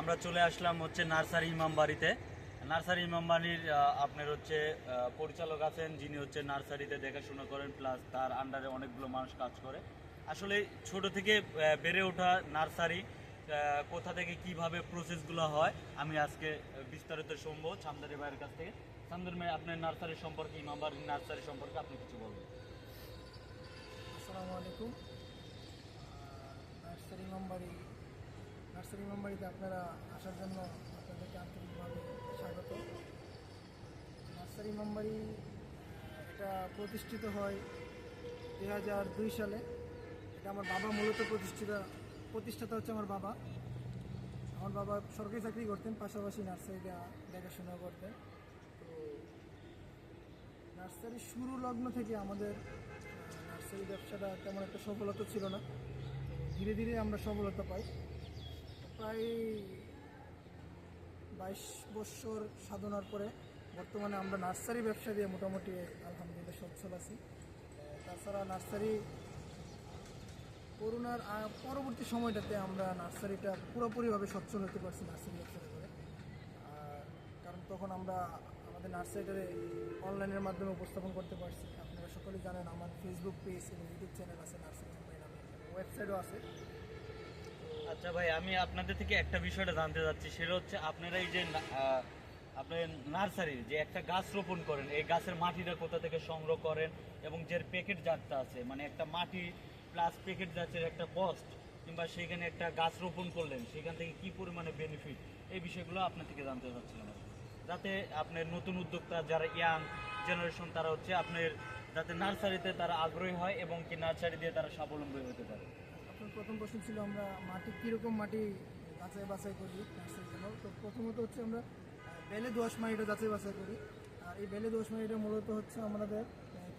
আমরা চলে আসলাম হচ্ছে নার্সারি ইমাম বাড়িতে। নার্সারি ইমাম বাড়ির আপনার হচ্ছে পরিচালক আছেন, যিনি হচ্ছে নার্সারিতে দেখাশোনা করেন প্লাস তার আন্ডারে অনেকগুলো মানুষ কাজ করে। আসলে ছোট থেকে বেড়ে ওঠা নার্সারি কোথা থেকে কীভাবে প্রসেসগুলো হয়, আমি আজকে বিস্তারিত শুনব ছামদারি ভাইয়ের কাছ থেকে। ছামদারি ভাই, আপনার নার্সারি সম্পর্কে, ইমাম বাড়ির নার্সারি সম্পর্কে আপনি কিছু বলবেন। আসসালামু আলাইকুম। নার্সারি মেম্বারি নার্সারি মেম্বারিতে আপনারা আসার জন্য আপনাদেরকে আন্তরিকভাবে স্বাগত। নার্সারি মেম্বারি এটা প্রতিষ্ঠিত হয় দুই হাজার দুই সালে। এটা আমার বাবা মূলত প্রতিষ্ঠিত, প্রতিষ্ঠাতা হচ্ছে আমার বাবা। আমার বাবা সরকারি চাকরি করতেন, পাশাপাশি নার্সারিটা দেখাশোনা করতেন। তো নার্সারির শুরু লগ্ন থেকে আমাদের নার্সারি ব্যবসাটা তেমন একটা সফলতা ছিল না। ধীরে ধীরে আমরা সফলতা পাই। প্রায় বাইশ বছর সাধনার পরে বর্তমানে আমরা নার্সারি ব্যবসা দিয়ে মোটামুটি, আলহামদুলিল্লাহ, সচ্ছল আছি। তাছাড়া নার্সারি করোনার পরবর্তী সময়টাতে আমরা নার্সারিটা পুরোপুরিভাবে সচ্ছল হতে পারছি নার্সারি ব্যবসাটা করে কারণ তখন আমরা আমাদের নার্সারিটারে অনলাইনের মাধ্যমে উপস্থাপন করতে পারছি। আপনারা সকলেই জানেন, আমার ফেসবুক পেজ এবং ইউটিউব চ্যানেল আছে, নার্সারি ওয়েবসাইটও আছে। আচ্ছা ভাই, আমি আপনাদের থেকে একটা বিষয়টা জানতে চাচ্ছি সেটা হচ্ছে আপনারা এই যে আপনার নার্সারি, যে একটা গাছ রোপণ করেন, এই গাছের মাটিটা কোথা থেকে সংগ্রহ করেন এবং যে প্যাকেট জাতটা আছে? মানে একটা মাটি প্লাস প্যাকেট জাতের একটা কস্ট কিংবা সেখানে একটা গাছ রোপণ করলেন, সেখান থেকে কি পরিমাণে বেনিফিট এই বিষয়গুলো আপনার থেকে জানতে চাচ্ছিলাম যাতে আপনার নতুন উদ্যোক্তা যারা ইয়াং জেনারেশন তারা হচ্ছে আপনার, যাতে নার্সারিতে তারা আগ্রহী হয় এবং কি নার্সারি দিয়ে তারা স্বাবলম্বী হতে পারে। আপনার প্রথম প্রশ্ন ছিল আমরা মাটি কীরকম মাটি যাচাই বাছাই করি নার্সারির জন্য। তো প্রথমত হচ্ছে আমরা বেলে দোয়াশ মাটিটা যাচাই বাছাই করি। আর এই বেলে দোয়াশ মাটিটা মূলত হচ্ছে আমাদের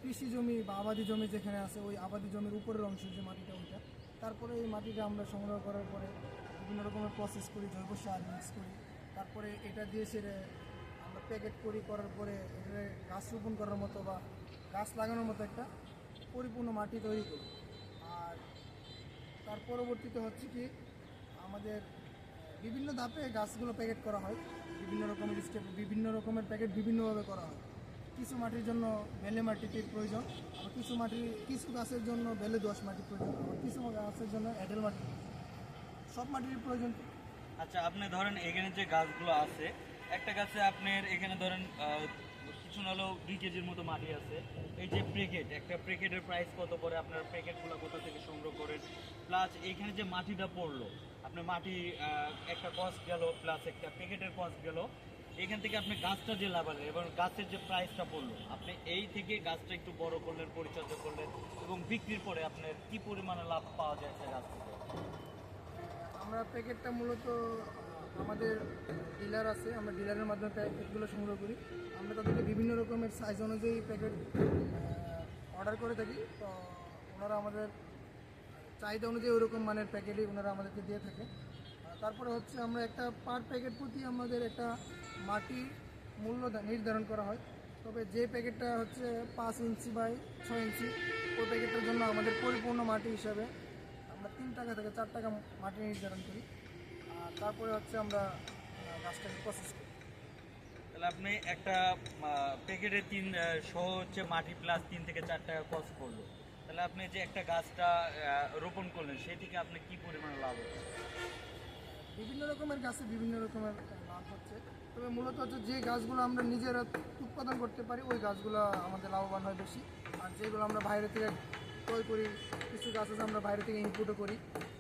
কৃষি জমি বা আবাদি জমি যেখানে আছে, ওই আবাদি জমির উপরের অংশ যে মাটিটা ওইটা। তারপরে এই মাটিটা আমরা সংগ্রহ করার পরে বিভিন্ন রকমের প্রসেস করি, জৈব সার মিক্স করি। তারপরে এটা দিয়ে সেরে আমরা প্যাকেট করি, করার পরে এটা গাছ রোপণ করার মতো বা গাছ লাগানোর মতো একটা পরিপূর্ণ মাটি তৈরি করি। আর তার পরবর্তীতে হচ্ছে কি আমাদের, বিভিন্ন ধাপে গাছগুলো প্যাকেট করা হয়। বিভিন্ন রকমের স্টেপ বিভিন্ন রকমের প্যাকেট বিভিন্নভাবে করা হয়। কিছু মাটির জন্য বেলে মাটিতে প্রয়োজন, আবার কিছু মাটি, কিছু গাছের জন্য বেলে দোয়াশ মাটি প্রয়োজন, আবার কিছু গাছের জন্য এঁটেল মাটি সব মাটির প্রয়োজন। আচ্ছা আপনি ধরেন এখানে যে গাছগুলো আছে, একটা গাছে আপনার এখানে ধরেন কিছু না হলেও দুই কেজির মতো মাটি আছে। এই যে প্যাকেট, একটা প্যাকেটের প্রাইস কত পরে আপনার প্যাকেটগুলো কোথা থেকে সংগ্রহ করেন? প্লাস এইখানে যে মাটিটা পড়ল, আপনার মাটি একটা কস্ট গেল প্লাস একটা প্যাকেটের কস্ট গেল। এখান থেকে আপনি গাছটা যে লাগালেন এবং গাছের যে প্রাইসটা পড়ল, আপনি এই থেকে গাছটা একটু বড় করলেন, পরিচর্যা করলেন এবং বিক্রির পরে আপনার কি পরিমাণে লাভ পাওয়া যায় সেই গাছ থেকে? আমরা প্যাকেটটা মূলত, আমাদের ডিলার আছে, আমরা ডিলারের মাধ্যমে প্যাকেটগুলো সংগ্রহ করি। আমরা তাদেরকে বিভিন্ন রকমের সাইজ অনুযায়ী প্যাকেট অর্ডার করে থাকি। তো ওনারা আমাদের চাহিদা অনুযায়ী ওরকম মানের প্যাকেটই ওনারা আমাদেরকে দিয়ে থাকে। তারপরে হচ্ছে আমরা একটা পার প্যাকেট প্রতি আমাদের একটা মাটি মূল্য নির্ধারণ করা হয়। তবে যে প্যাকেটটা হচ্ছে পাঁচ ইঞ্চি বাই ছয় ইঞ্চি, ওই প্যাকেটটার জন্য আমাদের পরিপূর্ণ মাটি হিসাবে আমরা তিন টাকা থেকে চার টাকা মাটি নির্ধারণ করি। আর তারপরে হচ্ছে আমরা গাছটাকে প্রসেস করি। তাহলে আপনি একটা প্যাকেটে তিন সহ হচ্ছে মাটি প্লাস তিন থেকে চার টাকা কস্ট করল। তাহলে আপনি যে একটা গাছটা রোপণ করলেন সেই থেকে আপনি কি পরিমাণে লাভ হচ্ছে? বিভিন্ন রকমের গাছে বিভিন্ন রকমের লাভ হচ্ছে। তবে মূলত হচ্ছে যে গাছগুলো আমরা নিজেরা উৎপাদন করতে পারি, ওই গাছগুলো আমাদের লাভবান হয় বেশি। আর যেগুলো আমরা বাইরে থেকে ক্রয় করি, কিছু গাছ আছে আমরা বাইরে থেকে ইনপুটও করি।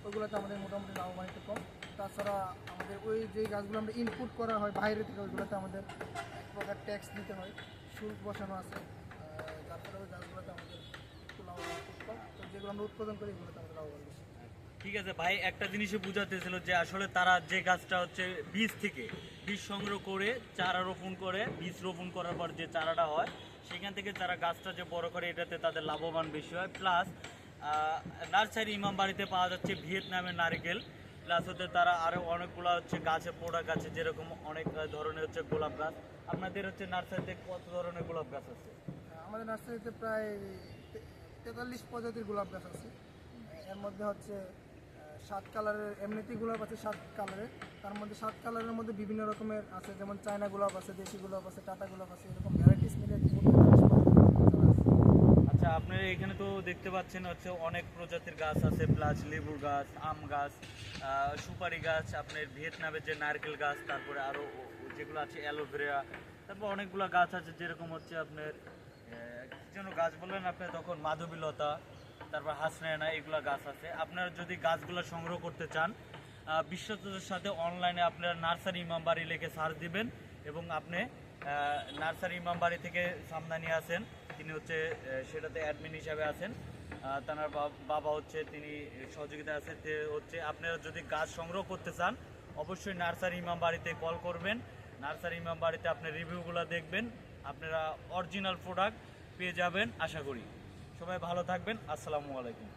ওইগুলোতে আমাদের মোটামুটি লাভবান একটু কম। তাছাড়া আমাদের ওই যে গাছগুলো আমরা ইনপুট করা হয় বাইরে থেকে, ওইগুলোতে আমাদের এক প্রকার ট্যাক্স দিতে হয়, শুল্ক বসানো আছে। ফলে ওই গাছগুলোতে আমাদের একটু লাভবান কম। যেগুলো আমরা উৎপাদন করি, এগুলোতে আমাদের লাভবান বেশি। ঠিক আছে ভাই, একটা জিনিসে বুঝাতেছিল যে আসলে তারা যে গাছটা হচ্ছে বীজ থেকে বীজ সংগ্রহ করে চারা রোপণ করে, বীজ রোপণ করার পর যে চারাটা হয়, সেখান থেকে তারা গাছটা যে বড় করে, এটাতে তাদের লাভবান বেশি হয়। প্লাস নার্সারি ইমাম বাড়িতে পাওয়া যাচ্ছে ভিয়েতনামের নারিকেল। প্লাস হচ্ছে তারা আরও অনেকগুলো হচ্ছে গাছে, পোড়া গাছে যেরকম অনেক ধরনের হচ্ছে গোলাপ গাছ। আপনাদের হচ্ছে নার্সারিতে কত ধরনের গোলাপ গাছ আছে? আমাদের নার্সারিতে প্রায় তেতাল্লিশ প্রজাতির গোলাপ গাছ আছে। এর মধ্যে হচ্ছে সাত কালারের, এমনিতেই গোলাপ আছে সাত কালারের। তার মধ্যে সাত কালারের মধ্যে বিভিন্ন রকমের আছে, যেমন চায়না গোলাপ আছে, দেশি গোলাপ আছে, টাটা গোলাপ আছে, এরকম ভ্যারাইটিস মিলে আচ্ছা আপনার এখানে তো দেখতে পাচ্ছেন হচ্ছে অনেক প্রজাতির গাছ আছে প্লাস লেবুর গাছ আম গাছ সুপারি গাছ আপনার ভিয়েতনামের যে নারকেল গাছ তারপরে আরও যেগুলো আছে অ্যালোভেরা তারপর অনেকগুলো গাছ আছে যেরকম হচ্ছে আপনার যেন গাছ বললেন আপনি তখন মাধবীলতা তারপর হাসনায়না এগুলো গাছ আছে। আপনারা যদি গাছগুলো সংগ্রহ করতে চান আহ, বিশ্বস্ততার সাথে অনলাইনে আপনার নার্সারি ইমামবাড়ি লেখে সার্চ দিবেন এবং আপনি নার্সারি ইমামবাড়ি থেকে সামদানি আছেন তিনি হচ্ছে সেটাতে অ্যাডমিন হিসাবে আছেন। তার বাবা হচ্ছে, তিনি সহযোগিতা আছে। যে হচ্ছে, আপনারা যদি গাছ সংগ্রহ করতে চান, অবশ্যই নার্সারি ইমাম বাড়িতে কল করবেন। নার্সারি ইমাম বাড়িতে আপনার রিভিউগুলো দেখবেন। আপনারা অরিজিনাল প্রোডাক্ট পেয়ে যাবেন, আশা করি। সবাই ভালো থাকবেন। আসসালামু আলাইকুম।